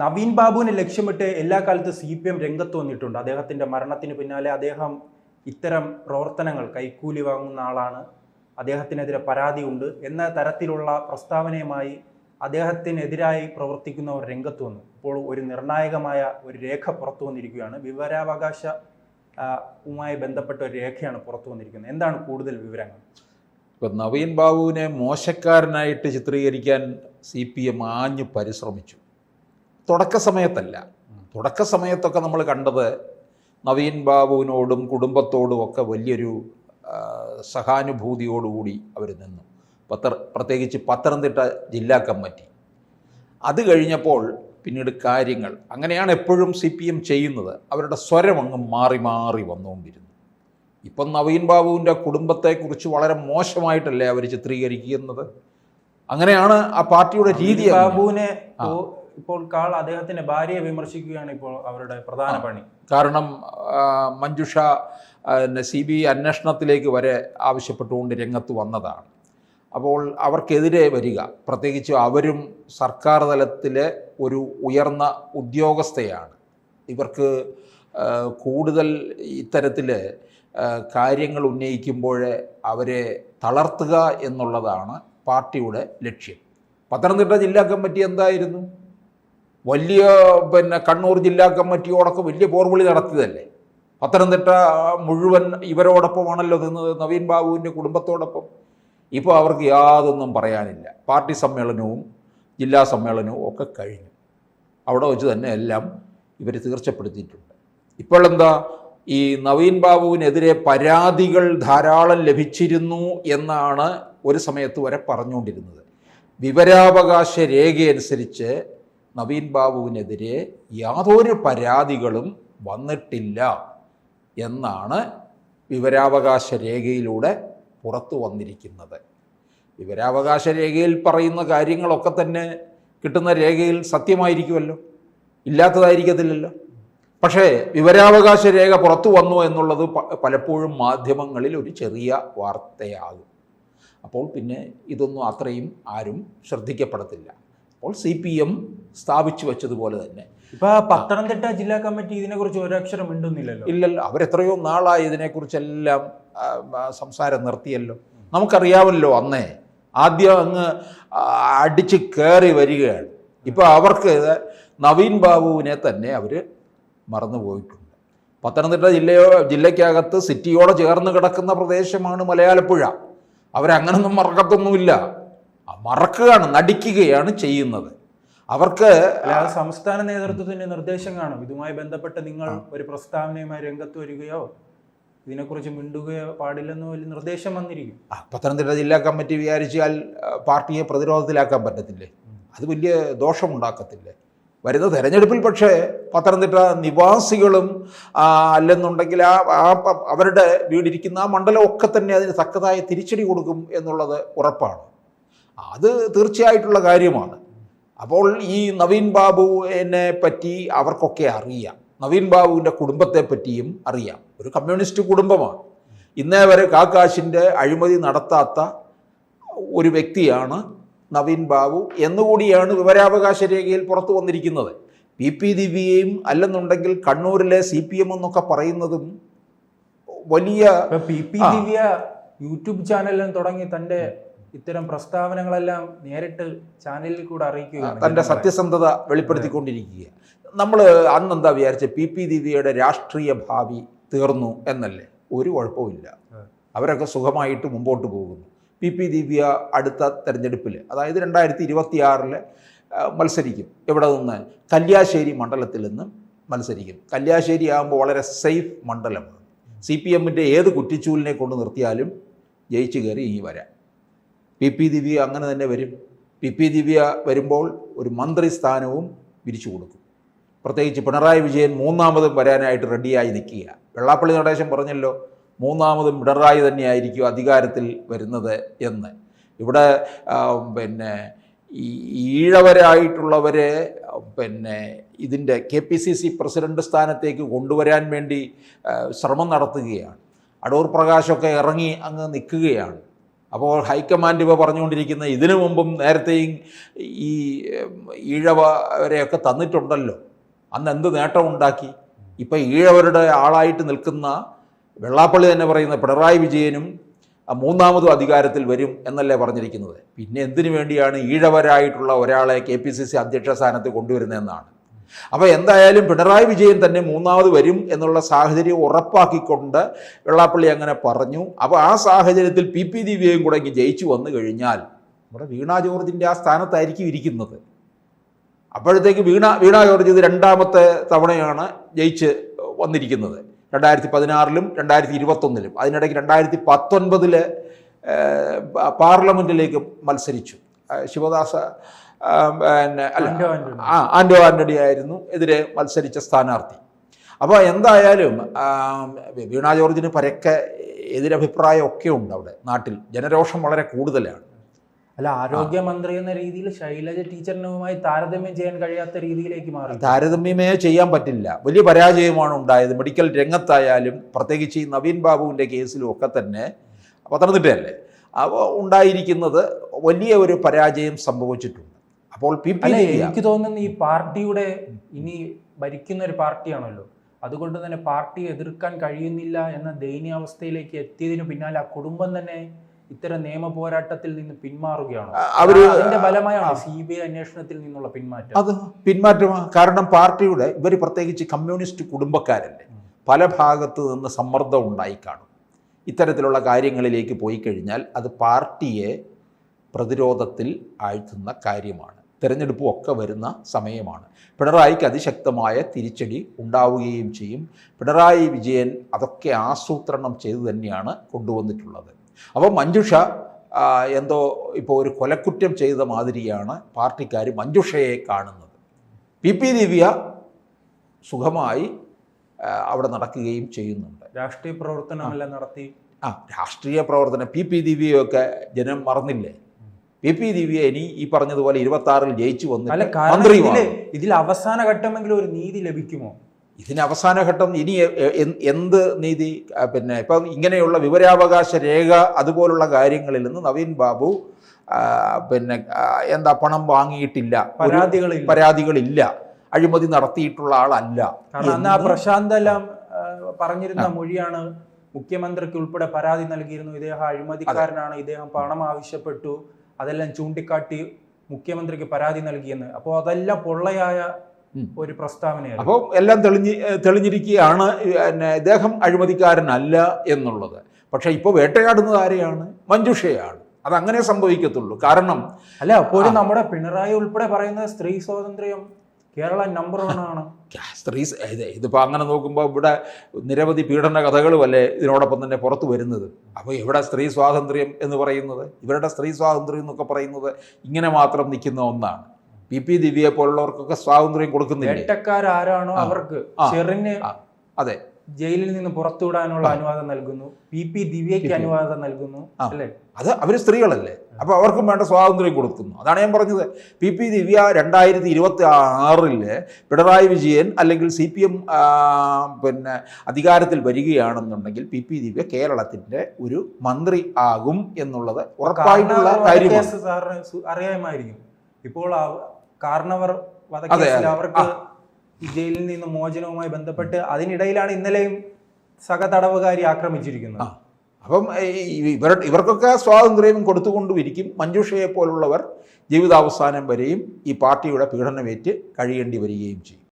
നവീൻ ബാബുവിനെ ലക്ഷ്യമിട്ട് എല്ലാ കാലത്തും സി പി എം രംഗത്ത് വന്നിട്ടുണ്ട്. അദ്ദേഹത്തിന്റെ മരണത്തിന് പിന്നാലെ അദ്ദേഹം ഇത്തരം പ്രവർത്തനങ്ങൾ കൈക്കൂലി വാങ്ങുന്ന ആളാണ്. അദ്ദേഹത്തിനെതിരെ പരാതിയുണ്ട്. എന്ന തരത്തിലുള്ള പ്രസ്താവനയുമായി അദ്ദേഹത്തിനെതിരായി പ്രവർത്തിക്കുന്നവർ രംഗത്ത് വന്നു. ഇപ്പോൾ ഒരു നിർണായകമായ ഒരു രേഖ പുറത്തു വന്നിരിക്കുകയാണ്. വിവരാവകാശ വുമായി ബന്ധപ്പെട്ട ഒരു രേഖയാണ് പുറത്തു വന്നിരിക്കുന്നത്. എന്താണ് കൂടുതൽ വിവരങ്ങൾ? ഇപ്പം നവീൻ ബാബുവിനെ മോശക്കാരനായിട്ട് ചിത്രീകരിക്കാൻ സി പി എം ആഞ്ഞു പരിശ്രമിച്ചു. തുടക്ക സമയത്തല്ല. തുടക്ക സമയത്തൊക്കെ നമ്മൾ കണ്ടത് നവീൻ ബാബുവിനോടും കുടുംബത്തോടും ഒക്കെ വലിയൊരു സഹാനുഭൂതിയോടുകൂടി അവർ നിന്നു. പത്ര പ്രത്യേകിച്ച് പത്തനംതിട്ട ജില്ലാ കമ്മിറ്റി. അത് കഴിഞ്ഞപ്പോൾ പിന്നീട് കാര്യങ്ങൾ. അങ്ങനെയാണ് എപ്പോഴും സി പി എം ചെയ്യുന്നത്. അവരുടെ സ്വരം അങ്ങ് മാറി മാറി വന്നുകൊണ്ടിരുന്നു. ഇപ്പം നവീൻ ബാബുവിന്റെ കുടുംബത്തെക്കുറിച്ച് വളരെ മോശമായിട്ടല്ലേ അവർ ചിത്രീകരിക്കുന്നത്? അങ്ങനെയാണ് ആ പാർട്ടിയുടെ രീതി ബാബുവിനെ ഇപ്പോൾ- കാൾ അദ്ദേഹത്തിന്റെ ഭാര്യയെ വിമർശിക്കുകയാണ് ഇപ്പോൾ അവരുടെ പ്രധാന പണി. കാരണം മഞ്ജുഷ സി ബി അന്വേഷണത്തിലേക്ക് വരെ ആവശ്യപ്പെട്ടുകൊണ്ട് രംഗത്ത് വന്നതാണ്. അപ്പോൾ അവർക്കെതിരെ വരിക പ്രത്യേകിച്ച് അവരും സർക്കാർ തലത്തിലെ ഒരു ഉയർന്ന ഉദ്യോഗസ്ഥയാണ്. ഇവർക്ക് കൂടുതൽ ഇത്തരത്തിൽ കാര്യങ്ങൾ ഉന്നയിക്കുമ്പോൾ അവരെ തളർത്തുക എന്നുള്ളതാണ് പാർട്ടിയുടെ ലക്ഷ്യം. പത്തനംതിട്ട ജില്ലാ കമ്മിറ്റി എന്തായിരുന്നു? വലിയ പിന്നെ കണ്ണൂർ ജില്ലാ കമ്മിറ്റിയോടൊക്കെ വലിയ പോർവിളി നടത്തിയതല്ലേ? പത്തനംതിട്ട മുഴുവൻ ഇവരോടൊപ്പമാണല്ലോ നിന്നത് നവീൻ ബാബുവിന്റെ കുടുംബത്തോടൊപ്പം. ഇപ്പോൾ അവർക്ക് യാതൊന്നും പറയാനില്ല. പാർട്ടി സമ്മേളനവും ജില്ലാ സമ്മേളനവും ഒക്കെ കഴിഞ്ഞു. അവിടെ വെച്ച് തന്നെ എല്ലാം ഇവർ തീർച്ചപ്പെടുത്തിയിട്ടുണ്ട്. ഇപ്പോൾ എന്താ ഈ നവീൻ ബാബുവിനെതിരെ പരാതികൾ ധാരാളം ലഭിച്ചിരുന്നു എന്നാണ് ഒരു സമയത്ത് വരെ പറഞ്ഞുകൊണ്ടിരുന്നത്. വിവരാവകാശ രേഖയനുസരിച്ച് നവീൻ ബാബുവിനെതിരെ യാതൊരു പരാതികളും വന്നിട്ടില്ല എന്നാണ് വിവരാവകാശ രേഖയിലൂടെ പുറത്തു വന്നിരിക്കുന്നത്. വിവരാവകാശ രേഖയിൽ പറയുന്ന കാര്യങ്ങളൊക്കെ തന്നെ കിട്ടുന്ന രേഖയിൽ സത്യമായിരിക്കുമല്ലോ. ഇല്ലാത്തതായിരിക്കത്തില്ലല്ലോ. പക്ഷേ വിവരാവകാശ രേഖ പുറത്തു വന്നു എന്നുള്ളത് പലപ്പോഴും മാധ്യമങ്ങളിൽ ഒരു ചെറിയ വാർത്തയാകും. അപ്പോൾ പിന്നെ ഇതൊന്നും അത്രയും ആരും ശ്രദ്ധിക്കപ്പെടത്തില്ല. അപ്പോൾ സി പി എം സ്ഥാപിച്ചു വെച്ചതുപോലെ തന്നെ. ഇപ്പൊ പത്തനംതിട്ട ജില്ലാ കമ്മിറ്റി ഇതിനെക്കുറിച്ച് ഒരക്ഷരം ഉണ്ടെന്നില്ലല്ലോ ഇല്ലല്ലോ. അവരെത്രയോ നാളായി ഇതിനെക്കുറിച്ചെല്ലാം സംസാരം നിർത്തിയല്ലോ. നമുക്കറിയാമല്ലോ അന്നേ. ആദ്യം അങ്ങ് അടിച്ച് കയറി വരികയാണ്. ഇപ്പോൾ അവർക്ക് നവീൻ ബാബുവിനെ തന്നെ അവർ മറന്നുപോയിട്ടുണ്ട്. പത്തനംതിട്ട ജില്ലയോ ജില്ലയ്ക്കകത്ത് സിറ്റിയോട് ചേർന്ന് കിടക്കുന്ന പ്രദേശമാണ് മലയാളപ്പുഴ. അവരങ്ങനൊന്നും മറക്കത്തൊന്നുമില്ല. മറക്കുകയാണ് നടിക്കുകയാണ് ചെയ്യുന്നത്. അവർക്ക് സംസ്ഥാന നേതൃത്വത്തിന്റെ നിർദ്ദേശം കാണും. ഇതുമായി ബന്ധപ്പെട്ട് നിങ്ങൾ ഒരു പ്രസ്താവനയുമായി രംഗത്ത് വരികയോ ഇതിനെക്കുറിച്ച് മിണ്ടുകയോ പാടില്ലെന്ന് വലിയ നിർദ്ദേശം വന്നിരിക്കും. പത്തനംതിട്ട ജില്ലാ കമ്മിറ്റി വിചാരിച്ചാൽ പാർട്ടിയെ പ്രതിരോധത്തിലാക്കാൻ പറ്റത്തില്ലേ? അത് വലിയ ദോഷമുണ്ടാക്കത്തില്ലേ? വരുന്ന തെരഞ്ഞെടുപ്പിൽ പക്ഷേ പത്തനംതിട്ട നിവാസികളും അല്ലെന്നുണ്ടെങ്കിൽ ആ അവരുടെ വീടിരിക്കുന്ന ആ മണ്ഡലം ഒക്കെ തന്നെ അതിന് തക്കതായ തിരിച്ചടി കൊടുക്കും എന്നുള്ളത് ഉറപ്പാണ്. അത് തീർച്ചയായിട്ടുള്ള കാര്യമാണ്. അപ്പോൾ ഈ നവീൻ ബാബുവിനെ പറ്റി അവർക്കൊക്കെ അറിയാം. നവീൻ ബാബുവിന്റെ കുടുംബത്തെ പറ്റിയും അറിയാം. ഒരു കമ്മ്യൂണിസ്റ്റ് കുടുംബമാണ്. ഇന്നേ വരെ കാക്കാശിന്റെ അഴിമതി നടത്താത്ത ഒരു വ്യക്തിയാണ് നവീൻ ബാബു എന്നുകൂടിയാണ് വിവരാവകാശ രേഖയിൽ പുറത്തു വന്നിരിക്കുന്നത്. പി പി ദിവ്യയും അല്ലെന്നുണ്ടെങ്കിൽ കണ്ണൂരിലെ സി പി എം എന്നൊക്കെ പറയുന്നതും വലിയ പി പി. ദിവ്യ യൂട്യൂബ് ചാനലിൽ തുടങ്ങി തന്റെ ഇത്തരം പ്രസ്താവനകളെല്ലാം നേരിട്ട് ചാനലിൽ കൂടെ അറിയിക്കുകയാണ് തന്റെ സത്യസന്ധത വെളിപ്പെടുത്തിക്കൊണ്ടിരിക്കുക. നമ്മൾ അന്ന് എന്താ വിചാരിച്ച? പി പി ദിവ്യയുടെ രാഷ്ട്രീയ ഭാവി തീർന്നു എന്നല്ലേ? ഒരു കുഴപ്പമില്ല അവരൊക്കെ സുഖമായിട്ട് മുമ്പോട്ട് പോകുന്നു. പി പി ദിവ്യ അടുത്ത തെരഞ്ഞെടുപ്പിൽ അതായത് രണ്ടായിരത്തി ഇരുപത്തിയാറിൽ മത്സരിക്കും. എവിടെ നിന്ന്? കല്യാശ്ശേരി മണ്ഡലത്തിൽ നിന്ന് മത്സരിക്കും. കല്യാശ്ശേരി ആകുമ്പോൾ വളരെ സേഫ് മണ്ഡലമാണ്. സി പി എമ്മിന്റെ ഏത് കുറ്റിച്ചൂലിനെ കൊണ്ട് നിർത്തിയാലും ജയിച്ചു കയറി ഇനി വരാം. പി പി ദിവ്യ അങ്ങനെ തന്നെ വരും. പി പി ദിവ്യ വരുമ്പോൾ ഒരു മന്ത്രി സ്ഥാനവും വിരിച്ചു കൊടുക്കും. പ്രത്യേകിച്ച് പിണറായി വിജയൻ മൂന്നാമതും വരാനായിട്ട് റെഡിയായി നിൽക്കുക വെള്ളാപ്പള്ളി നടേശൻ പറഞ്ഞല്ലോ മൂന്നാമതും പിണറായി തന്നെയായിരിക്കും അധികാരത്തിൽ വരുന്നത് എന്ന്. ഇവിടെ പിന്നെ ഈഴവരായിട്ടുള്ളവരെ പിന്നെ ഇതിന്റെ K P C C president സ്ഥാനത്തേക്ക് കൊണ്ടുവരാൻ വേണ്ടി ശ്രമം നടത്തുകയാണ്. അടൂർ പ്രകാശൊക്കെ ഇറങ്ങി അങ്ങ് നിൽക്കുകയാണ്. അപ്പോൾ ഹൈക്കമാൻഡ് ഇപ്പോൾ പറഞ്ഞുകൊണ്ടിരിക്കുന്ന ഇതിനു മുമ്പും നേരത്തെയും ഈ ഈഴവരെയൊക്കെ തന്നിട്ടുണ്ടല്ലോ. അന്ന് എന്ത് നേട്ടമുണ്ടാക്കി ഇപ്പം ഈഴവരുടെ ആളായിട്ട് നിൽക്കുന്ന വെള്ളാപ്പള്ളി തന്നെ പറയുന്ന പിണറായി വിജയനും മൂന്നാമതും അധികാരത്തിൽ വരും എന്നല്ലേ പറഞ്ഞിരിക്കുന്നത്. പിന്നെ എന്തിനു വേണ്ടിയാണ് ഈഴവരായിട്ടുള്ള ഒരാളെ കെ പി സി സി അധ്യക്ഷ സ്ഥാനത്ത് കൊണ്ടുവരുന്നതെന്നാണ്. അപ്പോൾ എന്തായാലും പിണറായി വിജയൻ തന്നെ മൂന്നാമത് വരും എന്നുള്ള സാഹചര്യം ഉറപ്പാക്കിക്കൊണ്ട് വെള്ളാപ്പള്ളി അങ്ങനെ പറഞ്ഞു. അപ്പോൾ ആ സാഹചര്യത്തിൽ പി പി ദിവ്യയും കൂടെ ഇങ്ങ് ജയിച്ചു വന്നു കഴിഞ്ഞാൽ നമ്മുടെ വീണ ജോർജിന്റെ ആ സ്ഥാനത്തായിരിക്കും ഇരിക്കുന്നത്. അപ്പോഴത്തേക്ക് വീണ വീണ ജോർജ് ഇത് രണ്ടാമത്തെ തവണയാണ് ജയിച്ച് വന്നിരിക്കുന്നത്. രണ്ടായിരത്തി പതിനാറിലും രണ്ടായിരത്തി ഇരുപത്തൊന്നിലും അതിനിടയ്ക്ക് രണ്ടായിരത്തി പത്തൊൻപതിൽ പാർലമെന്റിലേക്ക് മത്സരിച്ചു. ശിവദാസ പിന്നെ അല്ല. ആ ആൻഡോ ആന്റണി ആയിരുന്നു എതിരെ മത്സരിച്ച സ്ഥാനാർത്ഥി. അപ്പോൾ എന്തായാലും വീണാ വീണ ജോർജിന് പരക്കെ എതിരഭിപ്രായമൊക്കെ ഉണ്ട് അവിടെ നാട്ടിൽ. ജനരോഷം വളരെ കൂടുതലാണ്. അല്ല ആരോഗ്യമന്ത്രി എന്ന രീതിയിൽ ശൈലജ ടീച്ചറിനുമായി താരതമ്യം ചെയ്യാൻ കഴിയാത്ത രീതിയിലേക്ക് മാറി. താരതമ്യമേ ചെയ്യാൻ പറ്റില്ല. വലിയ പരാജയമാണ് ഉണ്ടായത്. മെഡിക്കൽ രംഗത്തായാലും പ്രത്യേകിച്ച് ഈ നവീൻ ബാബുവിന്റെ കേസിലും ഒക്കെ തന്നെ. പത്തനംതിട്ടയല്ലേ അപ്പോൾ ഉണ്ടായിരിക്കുന്നത് വലിയ ഒരു പരാജയം സംഭവിച്ചിട്ടുണ്ട്. അപ്പോൾ എനിക്ക് തോന്നുന്നു ഈ പാർട്ടിയുടെ ഇനി ഭരിക്കുന്ന ഒരു പാർട്ടിയാണല്ലോ. അതുകൊണ്ട് തന്നെ പാർട്ടി എതിർക്കാൻ കഴിയുന്നില്ല എന്ന ദയനീയാവസ്ഥയിലേക്ക് എത്തിയതിനു പിന്നാലെ ആ കുടുംബം തന്നെ ഇത്തരം നിയമ പോരാട്ടത്തിൽ നിന്ന് പിന്മാറുകയാണ്? അവർ അതിന്റെ ഫലമായാണ് സി ബി ഐ അന്വേഷണത്തിൽ നിന്നുള്ള പിന്മാറ്റം? അത് പിന്മാറ്റം കാരണം പാർട്ടിയുടെ ഇവർ പ്രത്യേകിച്ച് കമ്മ്യൂണിസ്റ്റ് കുടുംബക്കാരല്ലേ പല ഭാഗത്തു നിന്ന് സമ്മർദ്ദം ഉണ്ടായി കാണും. ഇത്തരത്തിലുള്ള കാര്യങ്ങളിലേക്ക് പോയി കഴിഞ്ഞാൽ അത് പാർട്ടിയെ പ്രതിരോധത്തിൽ ആഴ്ത്തുന്ന കാര്യമാണ്. തിരഞ്ഞെടുപ്പും ഒക്കെ വരുന്ന സമയമാണ്. പിണറായിക്ക് അതിശക്തമായ തിരിച്ചടി ഉണ്ടാവുകയും ചെയ്യും. പിണറായി വിജയൻ അതൊക്കെ ആസൂത്രണം ചെയ്തു തന്നെയാണ് കൊണ്ടുവന്നിട്ടുള്ളത്. അപ്പോൾ മഞ്ജുഷ എന്തോ ഇപ്പോൾ ഒരു കൊലക്കുറ്റം ചെയ്ത മാതിരിയാണ് പാർട്ടിക്കാർ മഞ്ജുഷയെ കാണുന്നത്. പി. പി. ദിവ്യ സുഖമായി അവിടെ നടക്കുകയും ചെയ്യുന്നുണ്ട്. രാഷ്ട്രീയ പ്രവർത്തനമല്ല നടത്തി? ആ രാഷ്ട്രീയ പ്രവർത്തനം. പി. പി. ദിവ്യയൊക്കെ ജനം മറന്നില്ലേ? പി പി ദിവ്യ ഇനി ഈ പറഞ്ഞതുപോലെ ഇരുപത്തി ആറിൽ ജയിച്ചു വന്നു ഇതിൽ ഇതിൽ അവസാന ഘട്ടമെങ്കിലും ഒരു നീതി ലഭിക്കുമോ? ഇതിന് അവസാന ഘട്ടം ഇനി എന്ത് നീതി? പിന്നെ ഇപ്പം ഇങ്ങനെയുള്ള വിവരാവകാശ രേഖ അതുപോലുള്ള കാര്യങ്ങളിൽ നിന്ന് നവീൻ ബാബു പിന്നെ എന്താ പണം വാങ്ങിയിട്ടില്ല. പരാതികൾ പരാതികളില്ല. പരാതികളില്ല. അഴിമതി നടത്തിയിട്ടുള്ള ആളല്ല. കാരണം അന്ന് ആ എന്ന് പ്രശാന്ത് എല്ലാം പറഞ്ഞിരുന്ന മൊഴിയാണ് മുഖ്യമന്ത്രിക്ക് ഉൾപ്പെടെ പരാതി നൽകിയിരുന്നു. ഇദ്ദേഹം അഴിമതിക്കാരനാണ്. ഇദ്ദേഹം പണം ആവശ്യപ്പെട്ടു. അതെല്ലാം ചൂണ്ടിക്കാട്ടി മുഖ്യമന്ത്രിക്ക് പരാതി നൽകിയെന്ന്. അപ്പോൾ അതെല്ലാം പൊള്ളയായ ഒരു പ്രസ്താവനയാണ് അപ്പോൾ എല്ലാം തെളിഞ്ഞ് തെളിഞ്ഞിരിക്കുകയാണ് പിന്നെ ഇദ്ദേഹം അഴിമതിക്കാരനല്ല എന്നുള്ളത്. പക്ഷേ ഇപ്പോൾ വേട്ടയാടുന്നത് ആരെയാണ്? മഞ്ജുഷയാണ്. അതങ്ങനെ സംഭവിക്കത്തുള്ളൂ. കാരണം അല്ല അപ്പോഴും നമ്മുടെ പിണറായി ഉൾപ്പെടെ പറയുന്നത് സ്ത്രീ സ്വാതന്ത്ര്യം കേരള നമ്പർ വൺ ആണ്. സ്ത്രീ ഇതിപ്പോൾ അങ്ങനെ നോക്കുമ്പോൾ ഇവിടെ നിരവധി പീഡന കഥകളുമല്ലേ ഇതിനോടൊപ്പം തന്നെ പുറത്തു വരുന്നത്? അപ്പോൾ ഇവിടെ സ്ത്രീ സ്വാതന്ത്ര്യം എന്ന് പറയുന്നത്? ഇവരുടെ സ്ത്രീ സ്വാതന്ത്ര്യം എന്നൊക്കെ പറയുന്നത് ഇങ്ങനെ മാത്രം നിൽക്കുന്ന ഒന്നാണ്. പി പി ദിവ്യയെ പോലുള്ളവർക്കൊക്കെ സ്വാതന്ത്ര്യം കൊടുക്കുന്നില്ല? വേട്ടക്കാരാരാണോ ആ. അവർക്ക്. അതെ. ജയിലിൽ നിന്ന് പുറത്തുവിടാനുള്ള അനുവാദം നൽകുന്നു. പി. പി. ദിവ്യയ്ക്ക് അനുവാദം നൽകുന്നു. അല്ലേ? അത് അവർ സ്ത്രീകളല്ലേ? അപ്പോൾ അവർക്കും വേണ്ട സ്വാതന്ത്ര്യം കൊടുക്കുന്നു. അതാണ് ഞാൻ പറഞ്ഞത്. പി. പി. ദിവ്യ രണ്ടായിരത്തി ഇരുപത്തി ആറിൽ പിണറായി വിജയൻ അല്ലെങ്കിൽ സി പി എം പിന്നെ അധികാരത്തിൽ വരികയാണെന്നുണ്ടെങ്കിൽ പി. പി. ദിവ്യ കേരളത്തിന്റെ ഒരു മന്ത്രി ആകും എന്നുള്ളത് ഉറപ്പായിട്ടുള്ള കാര്യമാണ്. അറിയാമായിരിക്കും. ഇപ്പോൾ കാരണവർ. അവർക്ക് ജയിലിൽ നിന്ന് മോചനവുമായി ബന്ധപ്പെട്ട് അതിനിടയിലാണ് ഇന്നലെയും സഹ തടവുകാരി ആക്രമിച്ചിരിക്കുന്നത്. അപ്പം ഇവർ ഇവർക്കൊക്കെ സ്വാതന്ത്ര്യം കൊടുത്തുകൊണ്ടുമിരിക്കും മഞ്ജുഷയെ പോലുള്ളവർ ജീവിതാവസാനം വരെയും ഈ പാർട്ടിയുടെ പീഡനമേറ്റ് കഴിയേണ്ടി വരികയും ചെയ്യും